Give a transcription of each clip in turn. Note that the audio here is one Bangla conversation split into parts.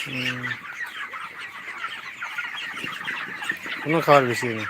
হুম। কোনো খাবার বেশি নেই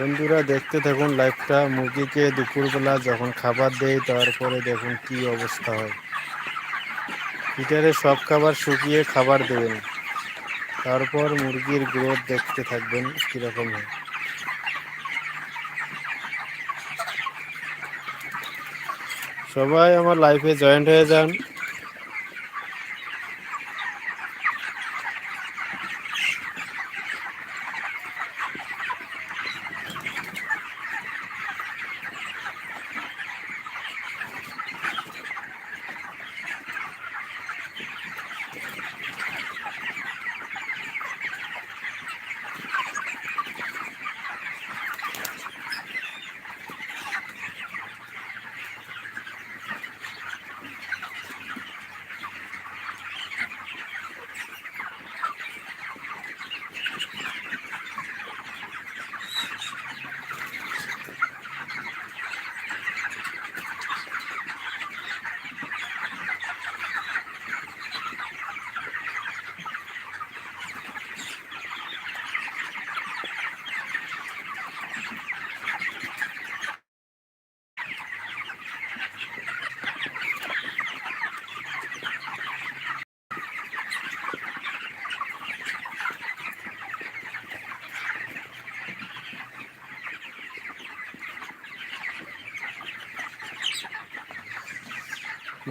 বন্ধুরা, দেখতে থাকুন লাইভটা। মুরগিকে দুপুরবেলা যখন খাবার দেয়, তারপরে দেখুন কি অবস্থা হয়। হিটারে সব খাবার শুকিয়ে খাবার দেবেন। তারপর মুরগির গ্রোথ দেখতে থাকবেন কীরকম হয়। সবাই আমার লাইফে জয়েন্ট হয়ে যান।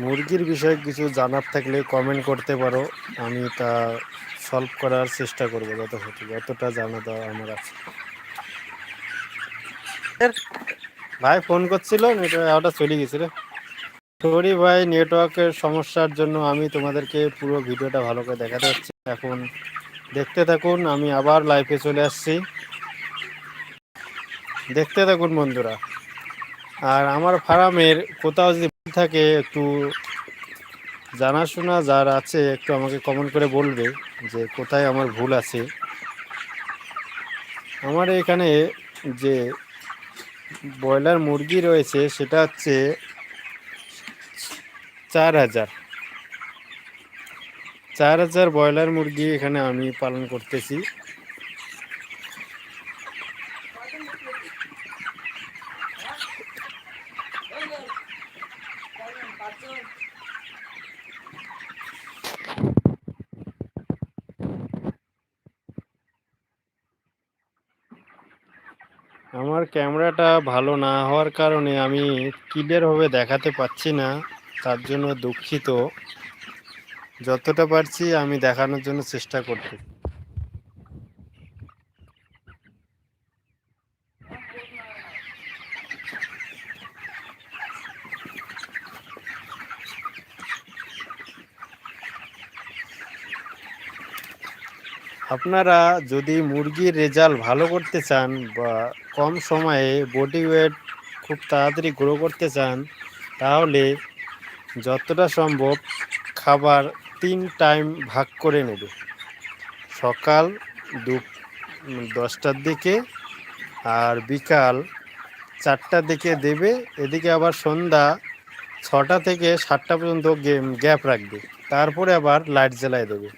মুরগির বিষয়ে কিছু জানার থাকলে কমেন্ট করতে পারো। আমি তা সলভ করার চেষ্টা করব যত হতে যতটা জানা দেওয়া আমার আছে। ভাই ফোন করছিল ওটা চলে গেছে রে। সরি ভাই নেটওয়ার্কের সমস্যার জন্য আমি তোমাদেরকে পুরো ভিডিওটা ভালো করে দেখাতে হচ্ছে এখন দেখতে থাকুন, আমি আবার লাইভে চলে আসছি। দেখতে থাকুন বন্ধুরা। আর আমার ফার্মের কোথাও যদি থাকে, একটু জানাশোনা যার আছে, একটু আমাকে কমেন্ট করে বলবে যে কোথায় আমার ভুল আছে। আমার এখানে যে ব্রয়লার মুরগি রয়েছে, সেটা হচ্ছে চার হাজার। চার হাজার ব্রয়লার মুরগি এখানে আমি পালন করতেছি। আমার ক্যামেরাটা ভালো না হওয়ার কারণে আমি ক্লিয়ারভাবে দেখাতে পাচ্ছি না, তার জন্য দুঃখিত। যতটা পারছি আমি দেখানোর জন্য চেষ্টা করছি। আপনারা যদি মুরগির রেজাল্ট ভালো করতে চান বা কম সময়ে বডি ওয়েট খুব তাড়াতাড়ি গ্রো করতে চান, তাহলে যতটা সম্ভব খাবার তিন টাইম ভাগ করে নেবে। সকাল দু দশটার দিকে আর বিকাল চারটার দিকে দেবে, এদিকে আবার সন্ধ্যা ছটা থেকে সাতটা পর্যন্ত গ্যাপ রাখবে। তারপরে আবার লাইট জ্বালায় দেবে।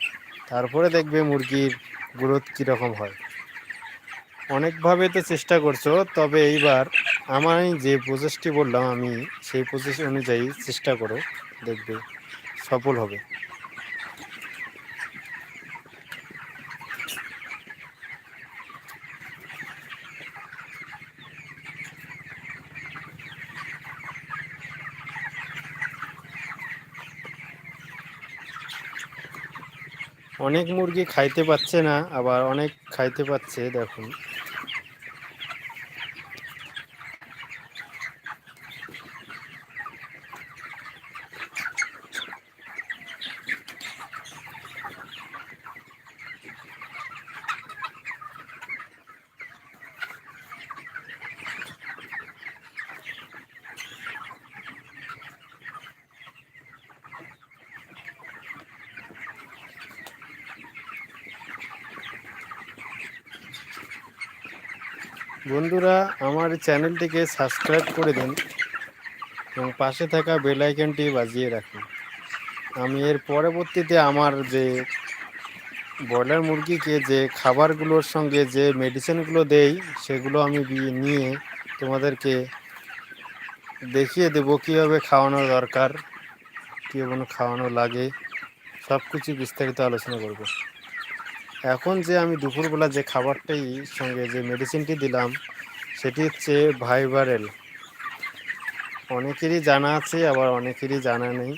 তারপরে দেখবে মুরগির গ্রোথ কীরকম হয়। অনেকভাবে তো চেষ্টা করছ, তবে এইবার আমার যে প্রসেসটি বললাম আমি, সেই প্রসেস অনুযায়ী চেষ্টা করো, দেখবে সফল হবে। অনেক মুরগি খাইতে পাচ্ছে না আবার অনেক খাইতে পাচ্ছে দেখুন। বন্ধুরা, আমার চ্যানেলটিকে সাবস্ক্রাইব করে দিন এবং পাশে থাকা বেল আইকনটি বাজিয়ে রাখুন। আমি এর পরবর্তীতে আমার যে ব্রয়লার মুরগিকে যে খাবারগুলোর সঙ্গে যে মেডিসিনগুলো দেই, সেগুলো আমি নিয়ে তোমাদেরকে দেখিয়ে দেবো কীভাবে খাওয়ানো দরকার, কীভাবে খাওয়ানো লাগে সব কিছু বিস্তারিত আলোচনা করব। এখন যে আমি দুপুরবেলা যে খাবারটাই সঙ্গে যে মেডিসিনটি দিলাম, সেটি হচ্ছে ভাইবারেল অনেকেরই জানা আছে, আবার অনেকেরই জানা নেই।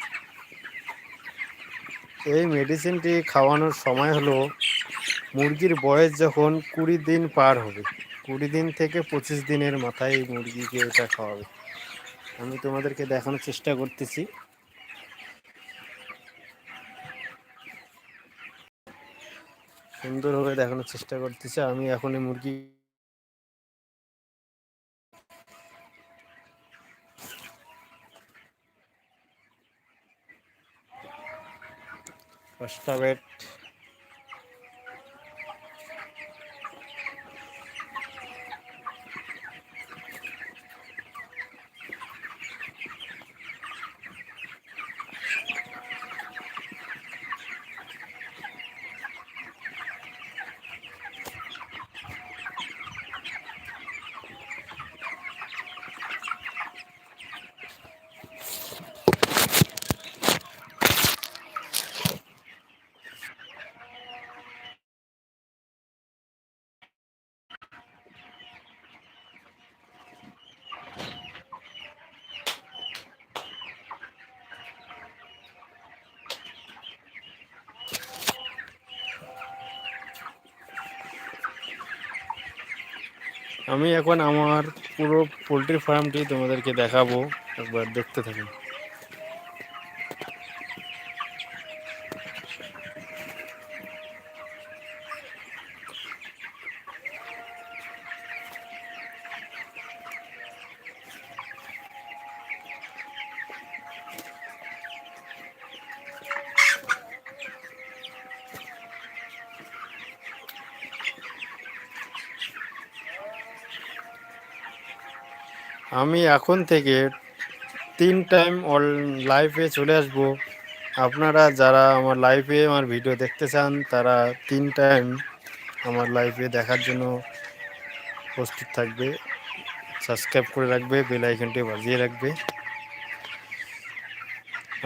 এই মেডিসিনটি খাওয়ানোর সময় হলো মুরগির বয়স যখন কুড়ি দিন পার হবে। কুড়ি দিন থেকে পঁচিশ দিনের মাথায় মুরগিকে এটা খাওয়াবে। আমি তোমাদেরকে দেখানোর চেষ্টা করতেছি। সুন্দরভাবে দেখানোর চেষ্টা করতেছি। আমি এখন এই মুরগি পাঁচটা আমি এখন আমার পুরো পোলট্রি ফার্মটি তোমাদেরকে দেখাবো একবার দেখতে থাকুন। আমি এখন থেকে তিন টাইম অল লাইভে চলে আসব। আপনারা যারা আমার লাইভে আমার ভিডিও দেখতে চান, তারা তিন টাইম আমার লাইভে দেখার জন্য প্রস্তুত থাকবে। সাবস্ক্রাইব করে রাখবে বেল আইকনটি বাজিয়ে রাখবে।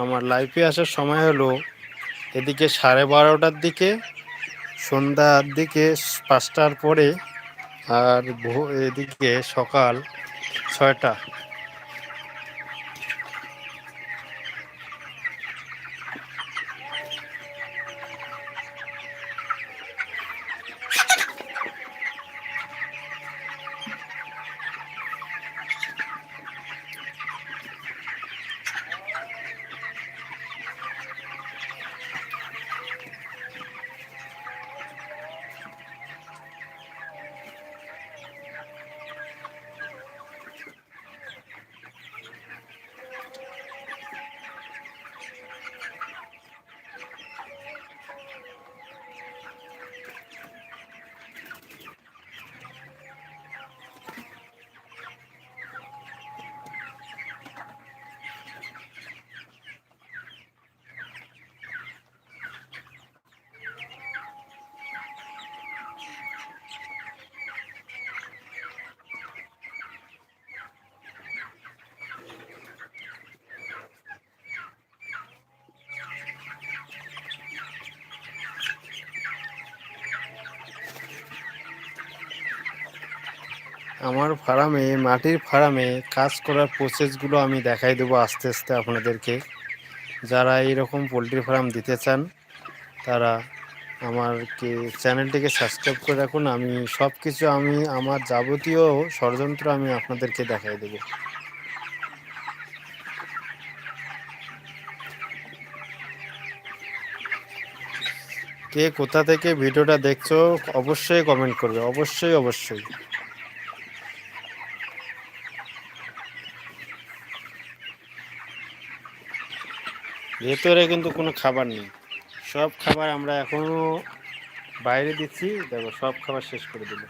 আমার লাইফে আসার সময় হলো এদিকে সাড়ে বারোটার দিকে, সন্ধ্যার দিকে পাঁচটার পরে, আর এদিকে সকাল ছয়টা। আমার ফার্মে, মাটির ফার্মে কাজ করার প্রসেসগুলো আমি দেখাই দেবো আস্তে আস্তে আপনাদেরকে। যারা এইরকম পোলট্রি ফার্ম দিতে চান, তারা আমার কি চ্যানেলটিকে সাবস্ক্রাইব করে রাখুন। আমি সব কিছু আমি, আমার যাবতীয় ষড়যন্ত্র আমি আপনাদেরকে দেখাই দেবো। কে কোথা থেকে ভিডিওটা দেখছ, অবশ্যই কমেন্ট করবে। অবশ্যই অবশ্যই। ভেতরে কিন্তু কোনো খাবার নেই। সব খাবার আমরা এখনও বাইরে দিচ্ছি। দেখো, সব খাবার শেষ করে দিল।